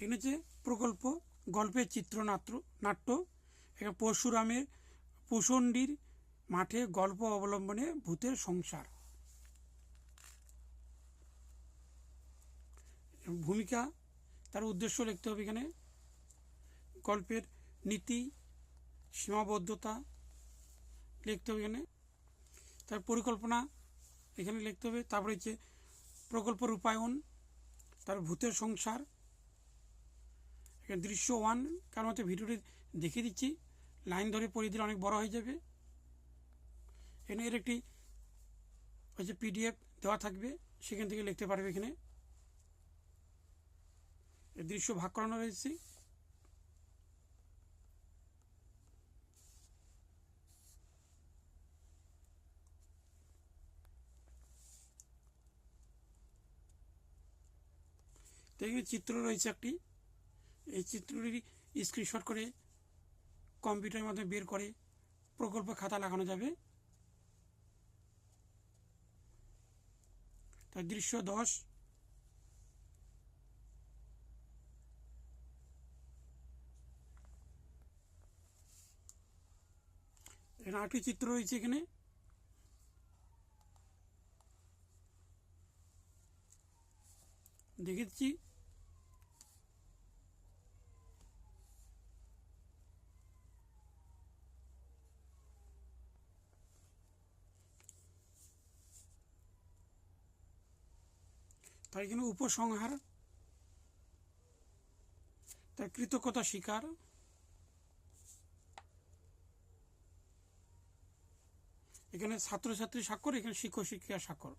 এখানে হচ্ছে প্রকল্প, গল্পের চিত্রনাট্য, নাট্য, এখানে পরশুরামের পুষণ্ডির মাঠে গল্প অবলম্বনে ভূতের সংসার। ভূমিকা, তার উদ্দেশ্য লিখতে হবে এখানে। গল্পের নীতি, সীমাবদ্ধতা লিখতে হবে এখানে। তার পরিকল্পনা এখানে লিখতে হবে। তারপরে হচ্ছে প্রকল্প রূপায়ণ, তার ভূতের সংসার দৃশ্য ওয়ান কারণ হচ্ছে ভিডিওটি দেখিয়ে দিচ্ছি। লাইন ধরে পড়িয়ে দিলে অনেক বড় হয়ে যাবে। এখানে এর একটি হচ্ছে পিডিএফ দেওয়া থাকবে, সেখান থেকে লিখতে পারবে এখানে। এর দৃশ্য ভাগ করানো রয়েছে। তো চিত্র রয়েছে একটি। এই চিত্রটি স্ক্রিনশট করে কম্পিউটারের মাধ্যমে বের করে প্রকল্প খাতা লাগানো যাবে। তার দৃশ্য দশ। এখানে আটটি চিত্র রয়েছে এখানে। দেখেছি। তার এখানে উপসংহার তার কৃতজ্ঞতা স্বীকার এখানে ছাত্রছাত্রী স্বাক্ষর এখানে শিক্ষক শিক্ষিকা স্বাক্ষর।